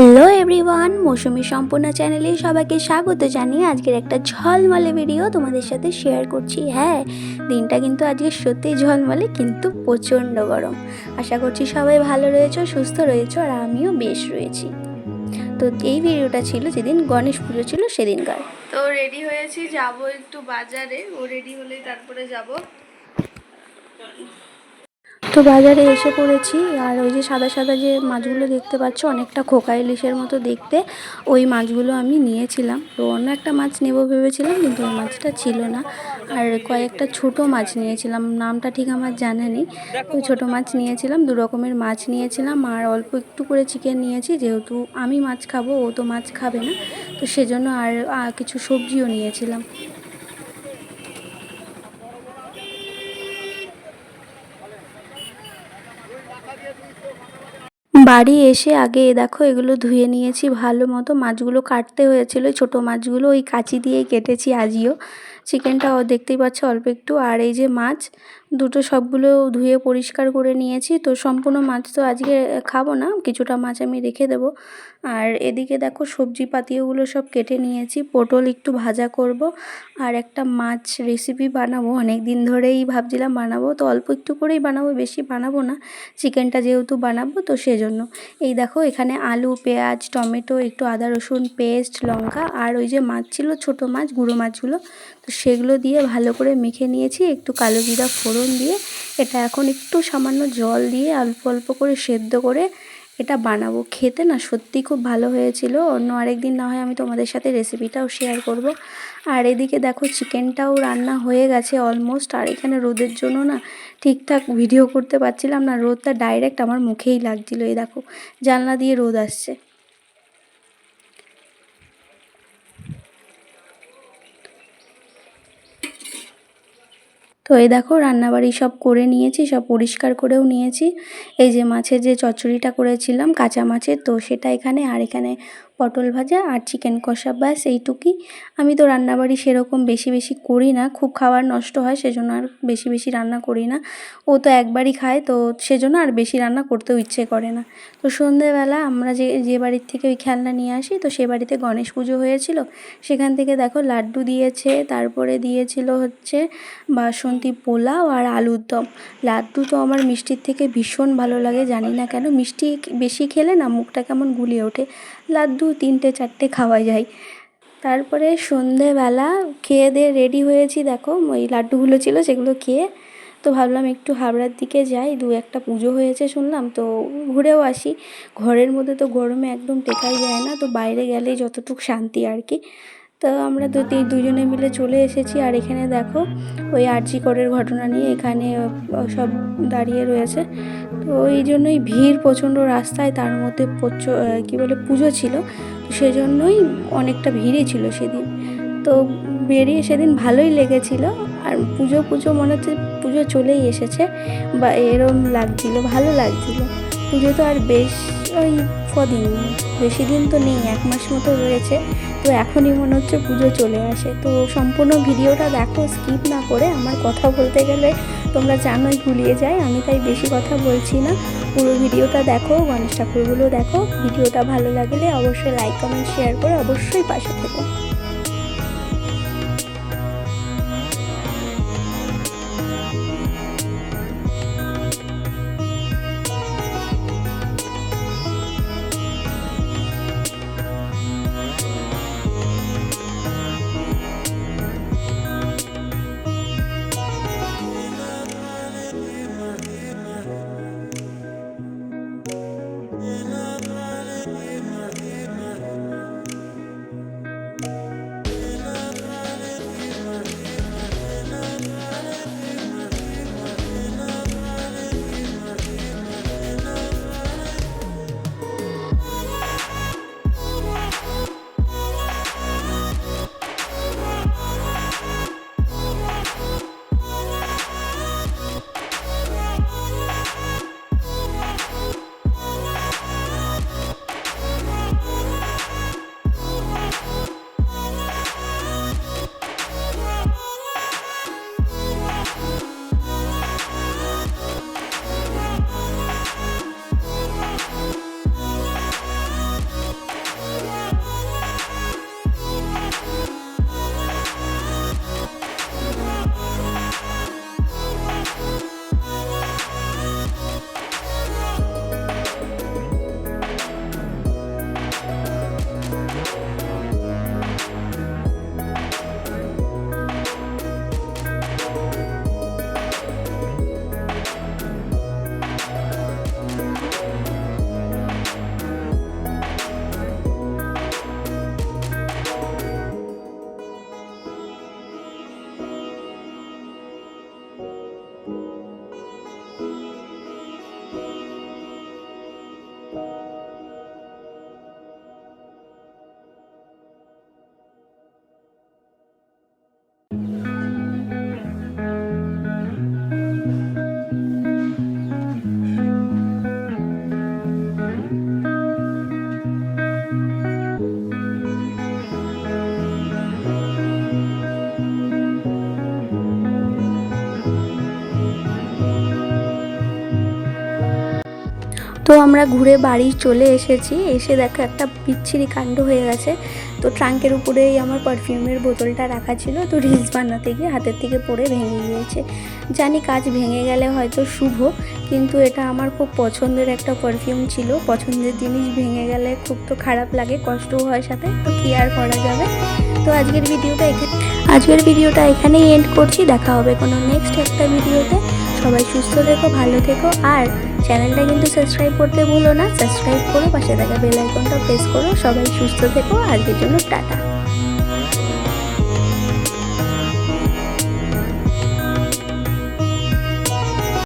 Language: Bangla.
হ্যালো এভরিওয়ান মৌসুমি সম্পূর্ণ চ্যানেলে সবাইকে স্বাগত জানিয়ে আজকের একটা ঝলমলে ভিডিও তোমাদের সাথে শেয়ার করছি। হ্যাঁ দিনটা কিন্তু আজকে সত্যিই ঝলমলে, কিন্তু প্রচণ্ড গরম। আশা করছি সবাই ভালো রয়েছো, সুস্থ রয়েছো, আর আমিও বেশ রয়েছি। তো এই ভিডিওটা ছিল যেদিন গণেশ পুজো ছিল, সেদিনকার। তো রেডি হয়েছি, যাব একটু বাজারে। ও রেডি হলেই তারপরে যাব। তো বাজারে এসে পড়েছি আর ওই যে সাদা সাদা যে মাছগুলো দেখতে পাচ্ছ, অনেকটা খোকা ইলিশের মতো দেখতে, ওই মাছগুলো আমি নিয়েছিলাম। তো অন্য একটা মাছ নেব ভেবেছিলাম, কিন্তু ওই মাছটা ছিল না। আর কয়েকটা ছোট মাছ নিয়েছিলাম, নামটা ঠিক আমার জানা নেই। ওই ছোটো মাছ নিয়েছিলাম, দু রকমের মাছ নিয়েছিলাম, আর অল্প একটু করে চিকেন নিয়েছি, যেহেতু আমি মাছ খাব, ও তো মাছ খাবে না। তো সেজন্য আর কিছু সবজিও নিয়েছিলাম। বাড়ি এসে আগে দেখো, এগুলো ধুয়ে নিয়েছি, ভালো মতো মাছগুলো কাটতে হয়েছিল। ছোটো মাছগুলো ওই কাঁচি দিয়েই কেটেছি আজিও। চিকেনটাও দেখতেই পাচ্ছ অল্প একটু। আর এই যে মাছ, দুটো সবগুলো ধুয়ে পরিষ্কার করে নিয়েছি। তো সম্পূর্ণ মাছ তো আজকে খাব না, কিছুটা মাছ আমি রেখে দেবো। আর এদিকে দেখো সবজি পাতিওগুলো সব কেটে নিয়েছি। পটল একটু ভাজা করব। আর একটা মাছ রেসিপি বানাবো। অনেক দিন ধরেই ভাবছিলাম বানাবো। তো অল্প একটু করেই বানাবো, বেশি বানাবো না। চিকেনটা যেহেতু বানাবো, তো সেজন্য এই দেখো, এখানে আলু, পেঁয়াজ, টমেটো, একটু আদা, রসুন, পেস্ট, লঙ্কা, আর ওই যে মাছ ছিল, ছোটো মাছ, গুঁড়ো মাছগুলো। তো সেগুলো দিয়ে ভালো করে মেখে নিয়েছি, একটু কালো জিরা ফোড়ন দিয়ে। এটা এখন একটু সামান্য জল দিয়ে অল্প অল্প করে সেদ্ধ করে এটা বানাবো। খেতে না সত্যি খুব ভালো হয়েছিল। অন্য আরেক দিন না হয় আমি তোমাদের সাথে রেসিপিটাও শেয়ার করব। আর এদিকে দেখো চিকেনটাও রান্না হয়ে গেছে অলমোস্ট আর এখানে রোদের জন্য না ঠিকঠাক ভিডিও করতে পারছিলাম না, রোদটা ডাইরেক্ট আমার মুখেই লাগছিল, এই দেখো জানলা দিয়ে রোদ আসছে। তো এই দেখো রান্নাবাড়ি সব করে নিয়েছি, সব পরিষ্কার করেও নিয়েছি। এই যে মাছের যে চচ্চড়িটা করেছিলাম, কাঁচা মাছের, তো সেটা এখানে, আর এখানে পটল ভাজা আর চিকেন কষা, ব্যাস এইটুকুই। আমি তো রান্নাবাড়ি সেরকম বেশি বেশি করি না। খুব খাবার নষ্ট হয়, সেজন্য আর বেশি বেশি রান্না করি না। ও তো একবারই খায়, তো সেজন্য আর বেশি রান্না করতেও ইচ্ছে করে না। তো সন্ধেবেলা আমরা যে যে বাড়ির থেকে ওই খেলনা নিয়ে আসি, তো সে বাড়িতে গণেশ পুজো হয়েছিল। সেখান থেকে দেখো লাড্ডু দিয়েছে, তারপরে দিয়েছিল হচ্ছে বাসন্তী পোলাও আর আলুর দম। লাড্ডু তো আমার মিষ্টির থেকে ভীষণ ভালো লাগে, জানি না কেন। মিষ্টি বেশি খেলে না মুখটা কেমন গুলিয়ে ওঠে। লাড্ডু তিনটে, চারটে খাওয়া যায়। তারপরে সন্ধেবেলা খেয়ে দিয়ে রেডি হয়েছি, দেখো ওই লাড্ডুগুলো ছিল সেগুলো খেয়ে। তো ভাবলাম একটু হাবড়ার দিকে যাই, দু একটা পুজো হয়েছে শুনলাম, তো ঘুরেও আসি। ঘরের মধ্যে তো গরমে একদম টেকাই যায় না, তো বাইরে গেলেই যতটুকু শান্তি আর কি। তো আমরা তো, দুজনে মিলে চলে এসেছি, আর এখানে দেখো ওই আরজি করের ঘটনা নিয়ে এখানে সব দাঁড়িয়ে রয়েছে। তো এই জন্যই ভিড় প্রচণ্ড রাস্তায় তার মধ্যে কী বলে, পুজো ছিল। সেজন্যই অনেকটা ভিড়ই ছিল সেদিন। তো বেরিয়ে সেদিন ভালোই লেগেছিল। আর পুজো পুজো মনে হচ্ছে পুজো চলেই এসেছে। বা এরম লাগছিল, ভালো লাগছিল। পুজো তো আর বেশ ওই কদিন, বেশি দিন তো নেই, এক মাস মতো রয়েছে। তো এখনই মনে হচ্ছে পুজো চলে আসে। তো সম্পূর্ণ ভিডিওটা দেখো স্কিপ না করে আমার কথা বলতে গেলে তোমরা জানোই ভুলিয়ে যায়, আমি তাই বেশি কথা বলছি না। পুরো ভিডিওটা দেখো, গণেশ ঠাকুরগুলো দেখো। ভিডিওটা ভালো লাগলে অবশ্যই লাইক কমেন্ট শেয়ার করে অবশ্যই পাশে থেকো। আমরা ঘুরে বাড়ি চলে এসেছি। এসে দেখো একটা বিচ্ছিরি কাণ্ড হয়ে গেছে। তো ট্রাঙ্কের উপরেই আমার পারফিউমের বোতলটা রাখা ছিল। তো রিলস বানাতে গিয়ে হাতের থেকে পড়ে ভেঙে গিয়েছে। জানি কাজ ভেঙে গেলে হয়তো শুভ, কিন্তু এটা আমার খুব পছন্দের একটা পারফিউম ছিল। পছন্দের জিনিস ভেঙে গেলে খুব তো খারাপ লাগে কষ্টও হয় সাথে। তো কি আর করা যাবে? তো আজকের ভিডিওটা এখানে আজকের ভিডিওটা এখানেই এন্ড করছি। দেখা হবে কোনো নেক্সট একটা ভিডিওতে। সবাই সুস্থ থেকো, ভালো থেকো। আর চ্যানেলটা কিন্তু সাবস্ক্রাইব করতে ভুলো না। সাবস্ক্রাইব করো পাশে থাকা বেল আইকনটা প্রেস করো। সবাই সুস্থ থেকো। আজকের জন্য টাটা।